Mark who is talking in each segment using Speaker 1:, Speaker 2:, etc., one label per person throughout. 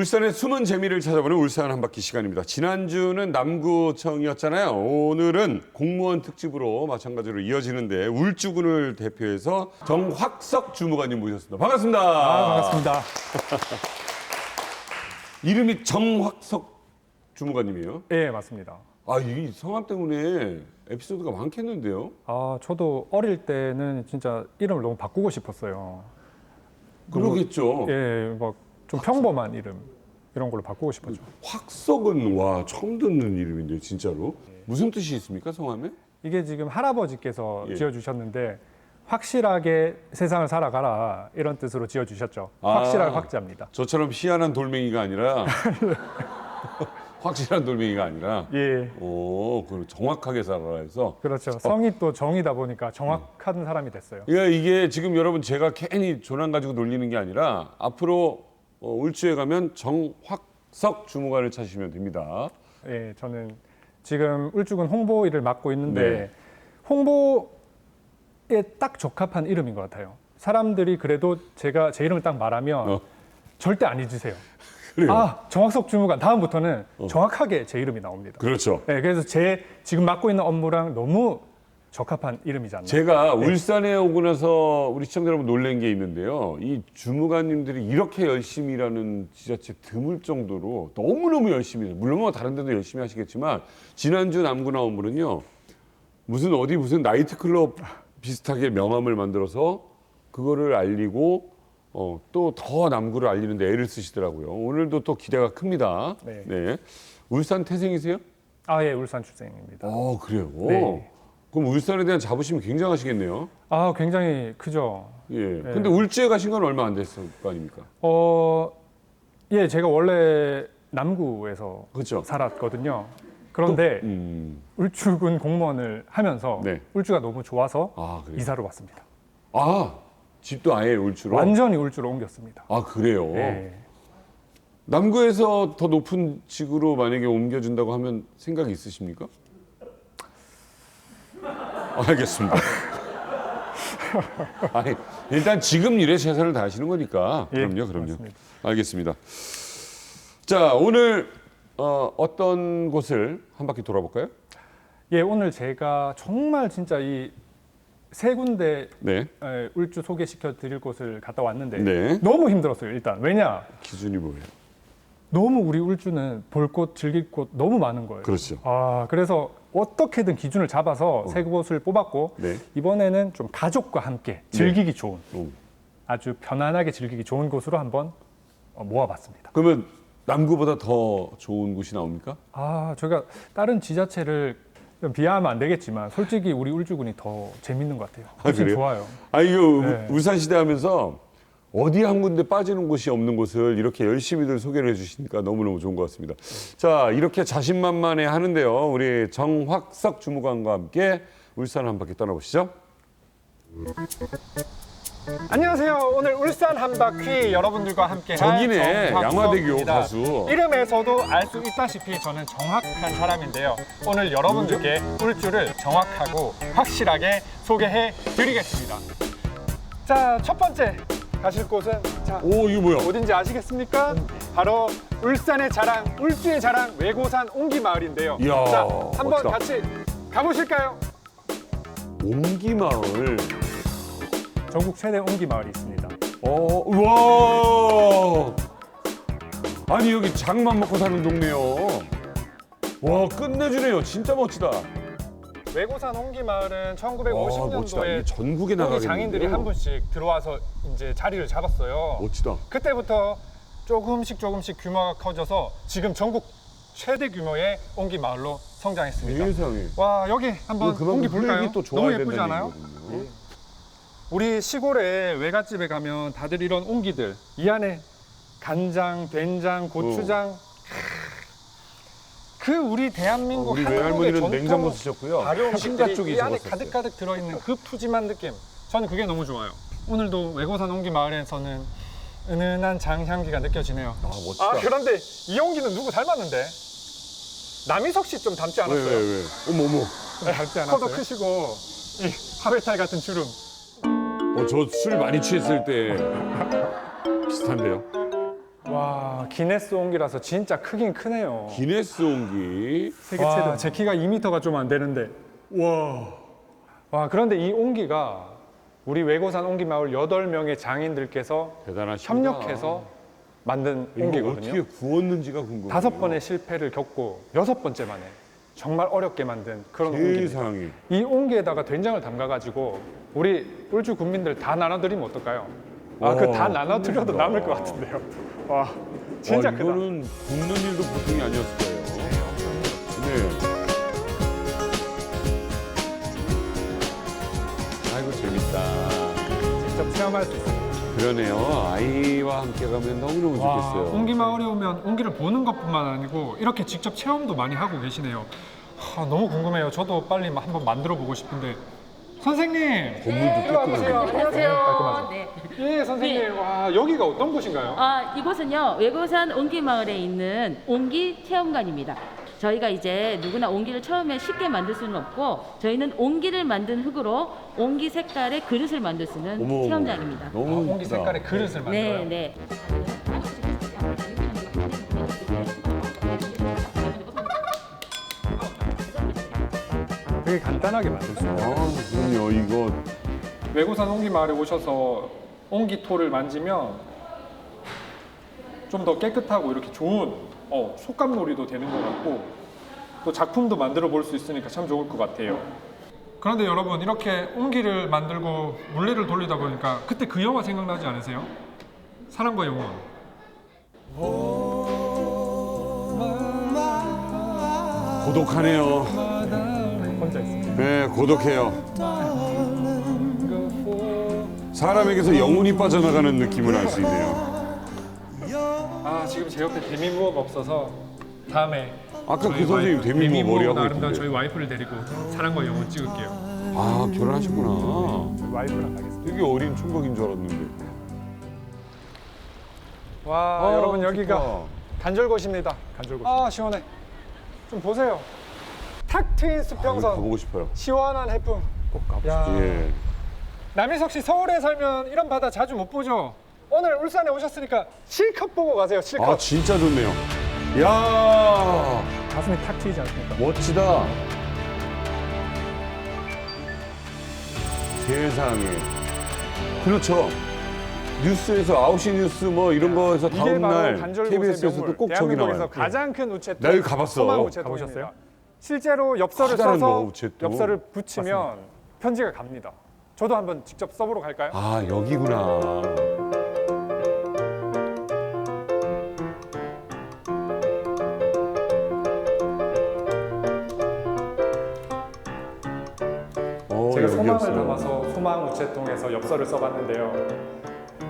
Speaker 1: 울산의 숨은 재미를 찾아보는 울산 한 바퀴 시간입니다. 지난주는 남구청이었잖아요. 오늘은 공무원 특집으로 마찬가지로 이어지는데 울주군을 대표해서 정확석 주무관님 모셨습니다. 반갑습니다.
Speaker 2: 아, 반갑습니다.
Speaker 1: 이름이 정확석 주무관님이에요.
Speaker 2: 예, 맞습니다.
Speaker 1: 아, 이 성함 때문에 에피소드가 많겠는데요.
Speaker 2: 아, 저도 어릴 때는 진짜 이름을 너무 바꾸고 싶었어요.
Speaker 1: 그러겠죠.
Speaker 2: 예, 막 좀 평범한 이름 이런 걸로 바꾸고 싶었죠.
Speaker 1: 확석은 와 처음 듣는 이름인데 진짜로 무슨 뜻이 있습니까 성함에?
Speaker 2: 이게 지금 할아버지께서
Speaker 1: 예.
Speaker 2: 지어주셨는데 확실하게 세상을 살아가라 이런 뜻으로 지어주셨죠.
Speaker 1: 아.
Speaker 2: 확실한 확자입니다.
Speaker 1: 저처럼 희한한 돌멩이가 아니라 확실한 돌멩이가 아니라
Speaker 2: 예,
Speaker 1: 오, 그 정확하게 살아라 해서
Speaker 2: 그렇죠. 성이 또 정이다 보니까 정확한 사람이 됐어요.
Speaker 1: 그러니까 이게 지금 여러분 제가 괜히 조난 가지고 놀리는 게 아니라 앞으로 어, 울주에 가면 정확석 주무관을 찾으시면 됩니다.
Speaker 2: 예, 저는 지금 울주군 홍보 일을 맡고 있는데
Speaker 1: 네.
Speaker 2: 홍보에 딱 적합한 이름인 것 같아요. 사람들이 그래도 제가 제 이름을 딱 말하면
Speaker 1: 어.
Speaker 2: 절대 안 잊으세요.
Speaker 1: 그래요.
Speaker 2: 아, 정확석 주무관 다음부터는 정확하게 제 이름이 나옵니다.
Speaker 1: 그렇죠.
Speaker 2: 네, 그래서 제 지금 맡고 있는 업무랑 너무 적합한 이름이지 않나.
Speaker 1: 제가 울산에 오고 나서 우리 시청자 여러분 놀란 게 있는데요. 이 주무관님들이 이렇게 열심히 일하는 지자체 드물 정도로 너무너무 열심히 해요. 물론 뭐 다른 데도 열심히 하시겠지만 지난주 남구 나온 분은요. 무슨 어디 무슨 나이트클럽 비슷하게 명함을 만들어서 그거를 알리고 어, 또 더 남구를 알리는데 애를 쓰시더라고요. 오늘도 또 기대가 큽니다.
Speaker 2: 네.
Speaker 1: 울산 태생이세요?
Speaker 2: 아, 예, 울산 출생입니다.
Speaker 1: 어, 그래요.
Speaker 2: 네.
Speaker 1: 그럼 울산에 대한 자부심이 굉장하시겠네요.
Speaker 2: 아, 굉장히 크죠.
Speaker 1: 예. 근데 울주에 가신 건 얼마 안 됐을 거 아닙니까?
Speaker 2: 어, 예, 제가 원래 남구에서
Speaker 1: 그렇죠.
Speaker 2: 살았거든요. 그런데
Speaker 1: 음.
Speaker 2: 울주군 공무원을 하면서
Speaker 1: 네.
Speaker 2: 울주가 너무 좋아서
Speaker 1: 아, 그래요.
Speaker 2: 이사를 왔습니다.
Speaker 1: 아, 집도 아예 울주로.
Speaker 2: 완전히 울주로 옮겼습니다.
Speaker 1: 아, 그래요.
Speaker 2: 예.
Speaker 1: 남구에서 더 높은 직으로 만약에 옮겨준다고 하면 생각이 있으십니까? 알겠습니다. 아니, 일단 지금 일에 최선을 다하시는 거니까.
Speaker 2: 예,
Speaker 1: 그럼요, 그럼요.
Speaker 2: 맞습니다.
Speaker 1: 알겠습니다. 자, 오늘 어, 어떤 곳을 한 바퀴 돌아볼까요?
Speaker 2: 예, 오늘 제가 정말 진짜 이 세 군데
Speaker 1: 네.
Speaker 2: 에, 울주 소개시켜 드릴 곳을 갔다 왔는데
Speaker 1: 네.
Speaker 2: 너무 힘들었어요. 일단 왜냐
Speaker 1: 기준이 뭐예요?
Speaker 2: 너무 우리 울주는 볼 곳 즐길 곳 너무 많은 거예요.
Speaker 1: 그렇죠.
Speaker 2: 아 그래서 어떻게든 기준을 잡아서 세 곳을 뽑았고
Speaker 1: 네.
Speaker 2: 이번에는 좀 가족과 함께 즐기기 좋은
Speaker 1: 음.
Speaker 2: 아주 편안하게 즐기기 좋은 곳으로 한번 어, 모아봤습니다.
Speaker 1: 그러면 남구보다 더 좋은 곳이 나옵니까?
Speaker 2: 아 저희가 다른 지자체를 좀 비하하면 안 되겠지만 솔직히 우리 울주군이 더 재밌는 것 같아요. 훨씬
Speaker 1: 그래요?
Speaker 2: 좋아요.
Speaker 1: 아 이거
Speaker 2: 네.
Speaker 1: 울산 시대 하면서 어디 한 군데 빠지는 곳이 없는 곳을 이렇게 열심히들 소개를 해주시니까 너무너무 좋은 것 같습니다. 자 이렇게 자신만만해 하는데요. 우리 정확석 주무관과 함께 울산 한 바퀴 떠나보시죠.
Speaker 2: 안녕하세요. 오늘 울산 한 바퀴 여러분들과 함께
Speaker 1: 저기네 양화대교 가수.
Speaker 2: 이름에서도 알 수 있다시피 저는 정확한 사람인데요. 오늘 여러분들께 울주를 정확하고 확실하게 소개해 드리겠습니다. 자, 첫 번째 가실 곳은 자,
Speaker 1: 오 이거 뭐야?
Speaker 2: 어딘지 아시겠습니까? 바로 울산의 자랑, 울주의 자랑 외고산 옹기 마을인데요.
Speaker 1: 이야,
Speaker 2: 자, 한번
Speaker 1: 멋지다.
Speaker 2: 같이 가보실까요?
Speaker 1: 옹기 마을.
Speaker 2: 전국 최대 옹기 마을이 있습니다.
Speaker 1: 어, 우와! 아니, 여기 장만 먹고 사는 동네요. 와, 끝내주네요. 진짜 멋지다.
Speaker 2: 외고산 옹기마을은
Speaker 1: 와, 아, 멋지다.
Speaker 2: 1950년도에
Speaker 1: 이게 전국에 나가겠는데요.
Speaker 2: 장인들이 한 분씩 들어와서 이제 자리를 잡았어요.
Speaker 1: 멋지다.
Speaker 2: 그때부터 조금씩 조금씩 규모가 커져서 지금 전국 최대 규모의 옹기 마을로 성장했습니다.
Speaker 1: 세상에.
Speaker 2: 와 여기 한번 옹기 볼까요?
Speaker 1: 또
Speaker 2: 너무
Speaker 1: 좋아야
Speaker 2: 예쁘지
Speaker 1: 된다는
Speaker 2: 않아요?
Speaker 1: 얘기거든요.
Speaker 2: 우리 시골에 외갓집에 가면 다들 이런 옹기들 이 안에 간장, 된장, 고추장 크, 그 우리 대한민국
Speaker 1: 어, 우리
Speaker 2: 한국의
Speaker 1: 외할머니는 냉장고 쓰셨고요.
Speaker 2: 발효
Speaker 1: 신가
Speaker 2: 음식들이
Speaker 1: 쪽에
Speaker 2: 이 안에
Speaker 1: 적었었어요.
Speaker 2: 가득가득 들어있는 그 푸짐한 느낌 저는 그게 너무 좋아요 오늘도 외고산 옹기 마을에서는 은은한 장향기가 느껴지네요
Speaker 1: 아, 멋지다.
Speaker 2: 아 그런데 이 옹기는 누구 닮았는데 남희석 씨 좀 닮지
Speaker 1: 왜,
Speaker 2: 않았어요?
Speaker 1: 왜, 왜? 어머, 어머.
Speaker 2: 닮지 않았어요? 커도 크시고 이 화배탈 같은 주름
Speaker 1: 어, 저 술 많이 취했을 때 비슷한데요.
Speaker 2: 와 기네스 옹기라서 진짜 크긴 크네요.
Speaker 1: 기네스 온기.
Speaker 3: 세계
Speaker 2: 와,
Speaker 3: 최대.
Speaker 2: 제 키가 2m가 좀 안 되는데. 와. 와, 그런데 이 옹기가 우리 외고산 옹기 마을 8명의 장인들께서
Speaker 1: 대단하십니다.
Speaker 2: 협력해서 만든
Speaker 1: 이거 어떻게
Speaker 2: 옹기거든요.
Speaker 1: 구웠는지가 궁금해요.
Speaker 2: 다섯 번의 실패를 겪고 여섯 번째 만에 정말 어렵게 만든 그런 옹기입니다.
Speaker 1: 세상에.
Speaker 2: 이 옹기에다가 된장을 담가가지고 우리 울주 국민들 다 나눠드리면 어떨까요? 아, 그다
Speaker 1: 와,
Speaker 2: 나눠드려도. 남을 것 같은데요. 와, 진짜
Speaker 1: 와,
Speaker 2: 크다.
Speaker 1: 이거는 굽는 일도 보통이 아니었을 거예요. 네. 아이고 재밌다.
Speaker 2: 직접 체험할 수 있어요.
Speaker 1: 그러네요. 아이와 함께 가면 너무너무 좋겠어요.
Speaker 2: 옹기 마을에 오면 옹기를 보는 것뿐만 아니고 이렇게 직접 체험도 많이 하고 계시네요. 하, 너무 궁금해요. 저도 빨리 한번 만들어 보고 싶은데 선생님.
Speaker 1: 건물도
Speaker 2: 이리 와보세요.
Speaker 4: 안녕하세요.
Speaker 2: 깔끔하죠.
Speaker 4: 네.
Speaker 2: 예, 선생님. 와, 여기가 어떤 곳인가요?
Speaker 4: 아, 이곳은요 외고산 옹기 마을에 있는 옹기 체험관입니다. 저희가 이제 누구나 옹기를 처음에 쉽게 만들 수는 없고 저희는 옹기를 만든 흙으로 옹기 색깔의 그릇을 만들 수 있는
Speaker 1: 어머,
Speaker 4: 체험장입니다.
Speaker 2: 아,
Speaker 1: 너무
Speaker 2: 옹기
Speaker 1: 이쁘다.
Speaker 2: 색깔의 그릇을 만들어요.
Speaker 4: 네, 네.
Speaker 3: 되게 간단하게 만들 수 있어요.
Speaker 1: 아, 그럼요. 이거
Speaker 2: 외고산 옹기 마을에 오셔서 옹기 토를 만지면 좀 더 깨끗하고 이렇게 좋은 어, 속감놀이도 되는 것 같고 또 작품도 만들어 볼 수 있으니까 참 좋을 것 같아요. 그런데 여러분 이렇게 옹기를 만들고 물레를 돌리다 보니까 그때 그 영화 생각나지 않으세요? 사랑과 영혼.
Speaker 1: 고독하네요. 네, 고독해요. 사람에게서 영혼이 빠져나가는 느낌을 알 수 있네요.
Speaker 2: 아 지금 제 옆에 데미무어가 없어서 다음에
Speaker 1: 아까 그
Speaker 2: 저희
Speaker 1: 선생님
Speaker 2: 와이프,
Speaker 1: 데미무어 머리 하고
Speaker 2: 아름다운
Speaker 1: 있던데.
Speaker 2: 저희 와이프를 데리고 사랑과 영혼 찍을게요.
Speaker 1: 아, 결혼하셨구나.
Speaker 3: 저희 와이프랑 가겠습니다.
Speaker 1: 되게 어린 총각인 줄 알았는데.
Speaker 2: 와
Speaker 1: 아,
Speaker 2: 여러분
Speaker 1: 좋다.
Speaker 2: 여기가 간절곶입니다.
Speaker 3: 간절곶.
Speaker 2: 아 시원해. 좀 보세요. 탁 트인
Speaker 1: 아,
Speaker 2: 수평선,
Speaker 1: 가보고 싶어요.
Speaker 2: 시원한 해풍.
Speaker 3: 꼭 가보세요.
Speaker 2: 야
Speaker 1: 예.
Speaker 2: 남희석 씨 서울에 살면 이런 바다 자주 못 보죠? 오늘 울산에 오셨으니까 실컷 보고 가세요. 실컷.
Speaker 1: 아, 진짜 좋네요. 야
Speaker 3: 가슴이 탁 트이지 않습니까?
Speaker 1: 멋지다. 세상에. 그렇죠. 뉴스에서 9시 뉴스 뭐 이런 거에서
Speaker 2: 이게
Speaker 1: 다음
Speaker 2: 바로
Speaker 1: 날
Speaker 2: 간절곶의
Speaker 1: KBS에서도
Speaker 2: 명물.
Speaker 1: 꼭 저기
Speaker 2: 대한민국에서
Speaker 1: 나와요.
Speaker 2: 가장 큰 우체통.
Speaker 1: 나 여기 가봤어.
Speaker 2: 소망 우체통입니다.
Speaker 3: 가보셨어요?
Speaker 2: 실제로 엽서를
Speaker 1: 커다란
Speaker 2: 써서
Speaker 1: 거, 우체통.
Speaker 2: 엽서를 붙이면 편지가 갑니다. 저도 한번 직접 써보러 갈까요?
Speaker 1: 아 여기구나. 어,
Speaker 2: 제가 소망을
Speaker 1: 여기였어요.
Speaker 2: 담아서 소망 우체통에서 엽서를 써봤는데요.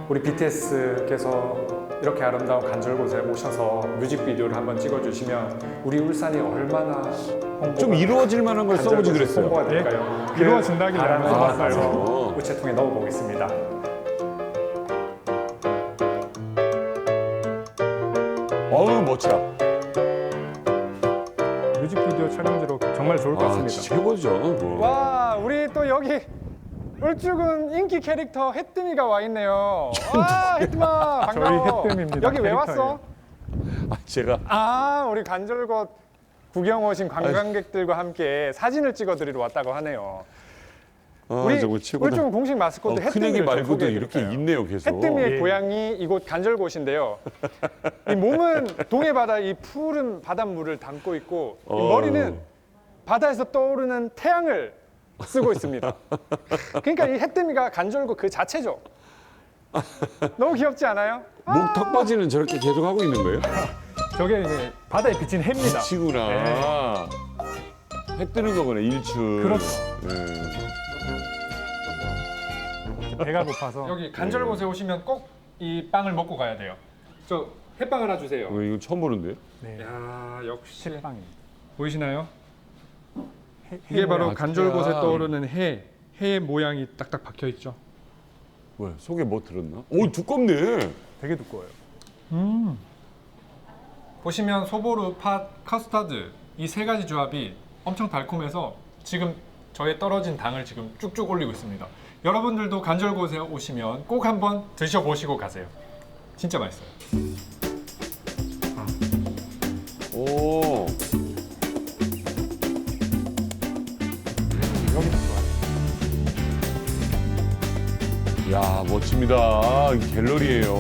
Speaker 2: 우리 BTS께서 이렇게 아름다운 간절곶에 오셔서 뮤직비디오를 한번 찍어주시면 우리 울산이 얼마나
Speaker 1: 좀 이루어질 만한 걸 써보지 그랬어요.
Speaker 2: 홍보가 될까요?
Speaker 3: 예? 이루어진다길래
Speaker 2: 바람을
Speaker 3: 한번
Speaker 2: 담아서
Speaker 1: 써봤어요.
Speaker 2: 우체통에 넣어보겠습니다.
Speaker 1: 어우 멋지다.
Speaker 3: 뮤직비디오 촬영지로 정말 좋을 것
Speaker 1: 아
Speaker 3: 같습니다.
Speaker 1: 최고죠. 뭐.
Speaker 2: 와 우리 또 여기 울주군 인기 캐릭터 해뜸이가 와 있네요. 와 해뜸아 반가워.
Speaker 3: 저희 해뜸입니다,
Speaker 2: 여기 왜 왔어?
Speaker 1: 아, 제가
Speaker 2: 아 우리 간절곶 구경 오신 관광객들과 함께 사진을 찍어드리러 왔다고 하네요.
Speaker 1: 아,
Speaker 2: 우리
Speaker 1: 저거.
Speaker 2: 울주군 공식 마스코트
Speaker 1: 어, 큰애기
Speaker 2: 해뜸이를
Speaker 1: 말고도 이렇게 있네요 계속.
Speaker 2: 해뜸이의
Speaker 3: 예.
Speaker 2: 고향이 이곳 간절곶인데요. 이 몸은 동해 바다 이 푸른 바닷물을 담고 있고 이
Speaker 1: 어.
Speaker 2: 머리는 바다에서 떠오르는 태양을 쓰고 있습니다. 그러니까 이 해뜸이가 간절곶 그 자체죠. 너무 귀엽지 않아요?
Speaker 1: 목 턱받이는 저렇게 계속 하고 있는 거예요?
Speaker 3: 저게 이제 바다에 비친 해입니다.
Speaker 1: 치구나. 해 뜨는 거구나 일출.
Speaker 3: 그렇죠.
Speaker 1: 예.
Speaker 3: 배가 고파서
Speaker 2: 여기 간절곶에 오시면 꼭 이 빵을 먹고 가야 돼요. 저 햇빵 하나 주세요.
Speaker 1: 어, 이거 처음 보는데.
Speaker 3: 네,
Speaker 2: 야 역시
Speaker 3: 실빵입니다.
Speaker 2: 보이시나요?
Speaker 3: 해-
Speaker 2: 이게 바로
Speaker 1: 진짜.
Speaker 2: 떠오르는 해 해의 모양이 딱딱 박혀 있죠.
Speaker 1: 뭐야 속에 뭐 들었나? 오 두껍네.
Speaker 3: 되게 두꺼워요.
Speaker 2: 보시면 소보루, 팥, 카스타드 이 세 가지 조합이 엄청 달콤해서 지금 저의 떨어진 당을 지금 쭉쭉 올리고 있습니다. 여러분들도 간절곶에 오시면 꼭 한번 드셔보시고 가세요. 진짜 맛있어요.
Speaker 1: 오. 야 멋집니다. 이 갤러리예요.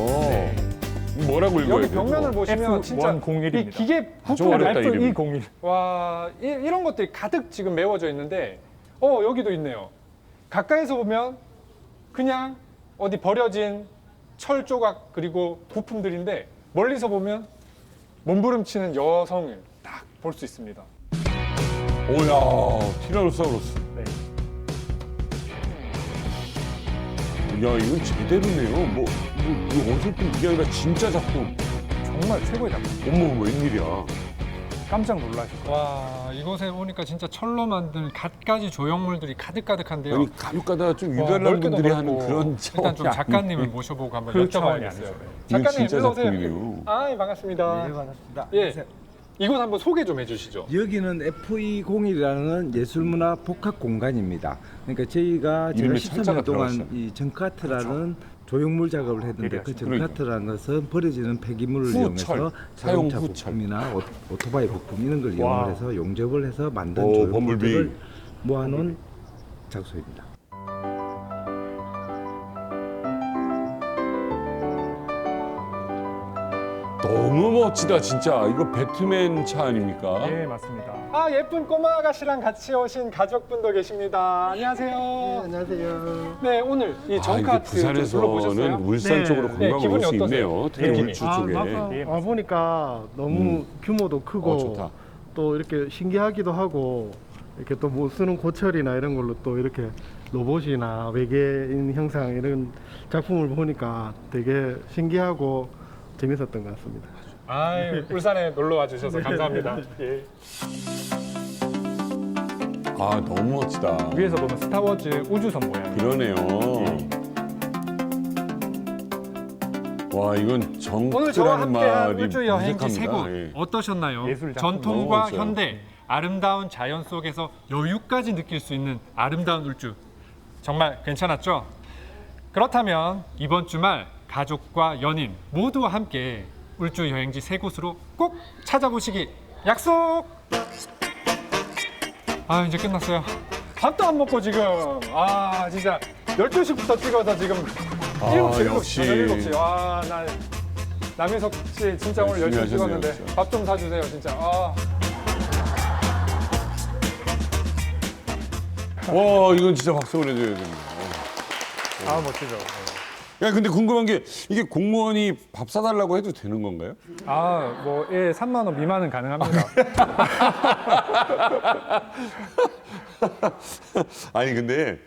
Speaker 1: 뭐라고 읽어야
Speaker 2: 여기? 벽면을 보시면 진짜 이
Speaker 3: F101입니다.
Speaker 2: 기계
Speaker 1: 좀
Speaker 2: 부품을
Speaker 1: 어렵다, 이름이.
Speaker 3: F201.
Speaker 2: 와 이, 이런 것들이 가득 지금 메워져 있는데 어 여기도 있네요. 가까이서 보면 그냥 어디 버려진 철 조각 그리고 부품들인데 멀리서 보면 몸부림치는 여성을 딱 볼 수 있습니다.
Speaker 1: 오야 티라노사우루스. 야 이건 제대로네요. 뭐 이거, 이거 어설픈 이게 아니라 진짜 작품.
Speaker 3: 정말 최고의 작품.
Speaker 1: 어머 웬일이야.
Speaker 3: 깜짝 놀라실 거예요.
Speaker 2: 와 이곳에 오니까 진짜 철로 만든 갖가지 조형물들이 가득가득한데요.
Speaker 1: 아니 가족가다 좀
Speaker 2: 와,
Speaker 1: 유달난
Speaker 2: 넓게도
Speaker 1: 분들이
Speaker 2: 넓고.
Speaker 1: 하는 그런
Speaker 2: 일단 좀
Speaker 1: 야,
Speaker 2: 작가님을 모셔보고 한번
Speaker 3: 그 차원이
Speaker 2: 여쭤봐야겠어요.
Speaker 1: 이건
Speaker 2: 작가님
Speaker 1: 진짜
Speaker 2: 일로 오세요.
Speaker 1: 작품이네요.
Speaker 2: 아 반갑습니다.
Speaker 5: 네, 반갑습니다.
Speaker 2: 예. 이곳 한번 소개 좀 해주시죠.
Speaker 5: 여기는 F201이라는 예술문화 복합 공간입니다. 그러니까 저희가 제가
Speaker 1: 이름에 철자가
Speaker 5: 13년 동안
Speaker 1: 들어갔어요.
Speaker 5: 이 정카트라는 조형물 작업을 했는데 그
Speaker 1: 그러니까.
Speaker 5: 정카트라는 것은 버려지는 폐기물을
Speaker 1: 후철,
Speaker 5: 이용해서
Speaker 1: 사용
Speaker 5: 자동차
Speaker 1: 후철.
Speaker 5: 부품이나 오- 오토바이 부품 이런 걸
Speaker 3: 와.
Speaker 5: 이용을 해서 용접을 해서 만든
Speaker 1: 오,
Speaker 5: 조형물들을. 모아놓은 장소입니다.
Speaker 1: 너무 멋지다 진짜. 이거 배트맨 차 아닙니까?
Speaker 3: 예, 맞습니다.
Speaker 2: 아 예쁜 꼬마 아가씨랑 같이 오신 가족분도 계십니다. 안녕하세요.
Speaker 6: 안녕하세요.
Speaker 2: 네 오늘 이
Speaker 1: 아, 이게
Speaker 2: 정카트 좀 둘러보셨어요?
Speaker 1: 부산에서는 울산
Speaker 6: 네.
Speaker 1: 쪽으로
Speaker 6: 네,
Speaker 1: 관광 올
Speaker 2: 기분이
Speaker 1: 수
Speaker 2: 어떠세요?
Speaker 1: 있네요. 특히
Speaker 3: 네.
Speaker 1: 울주
Speaker 6: 아,
Speaker 1: 쪽에.
Speaker 6: 막상
Speaker 3: 예,
Speaker 6: 와 보니까 너무
Speaker 1: 음.
Speaker 6: 규모도 크고
Speaker 1: 어, 좋다.
Speaker 6: 또 이렇게 신기하기도 하고 이렇게 또뭐 쓰는 고철이나 이런 걸로 또 이렇게 로봇이나 외계인 형상 이런 작품을 보니까 되게 신기하고 재밌었던 것 같습니다.
Speaker 2: 아 울산에 놀러 와 주셔서 감사합니다. 예.
Speaker 1: 아 너무 멋지다.
Speaker 3: 위에서 보면 스타워즈 우주선 모양.
Speaker 1: 그러네요. 와 이건
Speaker 2: 오늘
Speaker 1: 정크라는
Speaker 2: 함께한
Speaker 1: 말이
Speaker 2: 울주 여행지. 세곳
Speaker 1: 예.
Speaker 2: 어떠셨나요?
Speaker 3: 예술 작품
Speaker 2: 전통과
Speaker 1: 너무 멋져요.
Speaker 2: 현대 아름다운 자연 속에서 여유까지 느낄 수 있는 아름다운 울주 정말 괜찮았죠? 그렇다면 이번 주말 가족과 연인 모두와 함께 울주 여행지 세 곳으로 꼭 찾아보시기 약속! 아 이제 끝났어요. 밥도 안 먹고 지금 아 진짜 12시부터 찍어서 지금
Speaker 1: 아,
Speaker 2: 7시,
Speaker 1: 역시.
Speaker 2: 7시. 아, 나 남희석 씨 진짜 오늘
Speaker 1: 열심히
Speaker 2: 열심히
Speaker 1: 하셨네요,
Speaker 2: 찍었는데
Speaker 1: 진짜.
Speaker 2: 밥 좀 사주세요, 진짜. 아,
Speaker 1: 와 이건 진짜 박수 보내줘야 됩니다.
Speaker 3: 아, 멋지죠.
Speaker 1: 야 근데 궁금한 게 이게 공무원이 밥 사달라고 해도 되는 건가요?
Speaker 3: 아, 뭐, 예, 3만 원 미만은 가능합니다.
Speaker 1: 아니 근데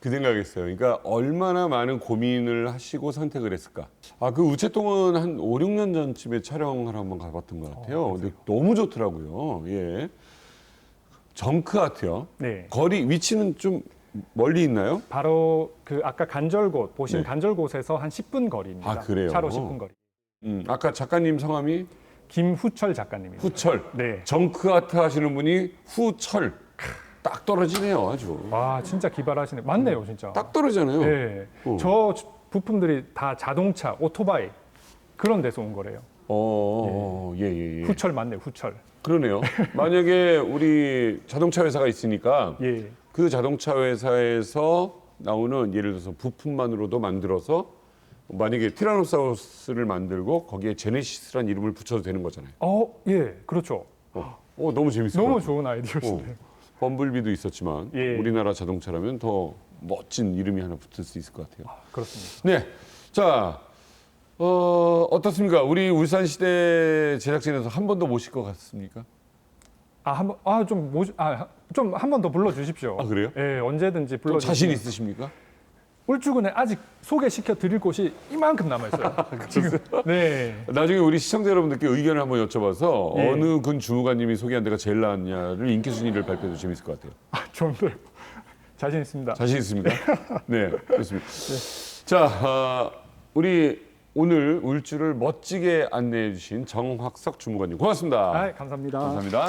Speaker 1: 그 생각했어요. 그러니까 얼마나 많은 고민을 하시고 선택을 했을까. 아 그 우체통은 한 5, 6년 전쯤에 촬영을 한번 가봤던 것 같아요. 근데 너무 좋더라고요. 예. 정크 아트요.
Speaker 3: 네.
Speaker 1: 거리 위치는 좀 멀리 있나요?
Speaker 3: 바로 그 아까 간절곶, 보신
Speaker 1: 네.
Speaker 3: 간절곶에서 한 10분 거리입니다.
Speaker 1: 아, 그래요?
Speaker 3: 차로 10분 거리.
Speaker 1: 음, 아까 작가님 성함이
Speaker 3: 김후철 작가님입니다.
Speaker 1: 후철.
Speaker 3: 네.
Speaker 1: 정크 아트 하시는 분이 후철. 딱 떨어지네요, 아주.
Speaker 3: 와, 진짜 기발하시네. 맞네요, 진짜.
Speaker 1: 딱 떨어지잖아요.
Speaker 3: 네.
Speaker 1: 어.
Speaker 3: 저 부품들이 다 자동차, 오토바이 그런 데서 온 거래요.
Speaker 1: 어, 어, 예, 예, 예.
Speaker 3: 후철 맞네, 후철.
Speaker 1: 그러네요. 만약에 우리 자동차 회사가 있으니까
Speaker 3: 예.
Speaker 1: 그 자동차 회사에서 나오는 예를 들어서 부품만으로도 만들어서 만약에 티라노사우루스를 만들고 거기에 제네시스란 이름을 붙여도 되는 거잖아요.
Speaker 3: 어, 예, 그렇죠.
Speaker 1: 어, 어, 너무 재밌을 것
Speaker 3: 너무. 좋은 아이디어시네요.
Speaker 1: 어, 범블비도 있었지만
Speaker 3: 예.
Speaker 1: 우리나라 자동차라면 더 멋진 이름이 하나 붙을 수 있을 것 같아요.
Speaker 3: 그렇습니다.
Speaker 1: 네, 자 어, 어떻습니까? 우리 울산 시대 제작진에서 한 번 더 모실 것 같습니까?
Speaker 3: 아, 한번 아, 좀 모시 아, 좀 한 번 더 불러 주십시오.
Speaker 1: 아, 그래요?
Speaker 3: 예, 언제든지
Speaker 1: 좀
Speaker 3: 불러
Speaker 1: 자신
Speaker 3: 주시면.
Speaker 1: 있으십니까?
Speaker 3: 울주군에 아직 소개시켜 드릴 곳이 이만큼 남아 있어요. 지금. 네.
Speaker 1: 나중에 우리 시청자 여러분들께 의견을 한번 여쭤봐서
Speaker 3: 예.
Speaker 1: 어느 군 주무관님이 소개한 데가 제일 나았냐를 인기 순위를 발표해도 재밌을 것 같아요.
Speaker 3: 아, 좀더 자신 있습니다.
Speaker 1: 자신 있습니까? 네, 좋습니다. 자, 아, 우리 오늘 울주를 멋지게 안내해 주신 정확석 주무관님 고맙습니다.
Speaker 3: 아, 감사합니다.
Speaker 1: 감사합니다.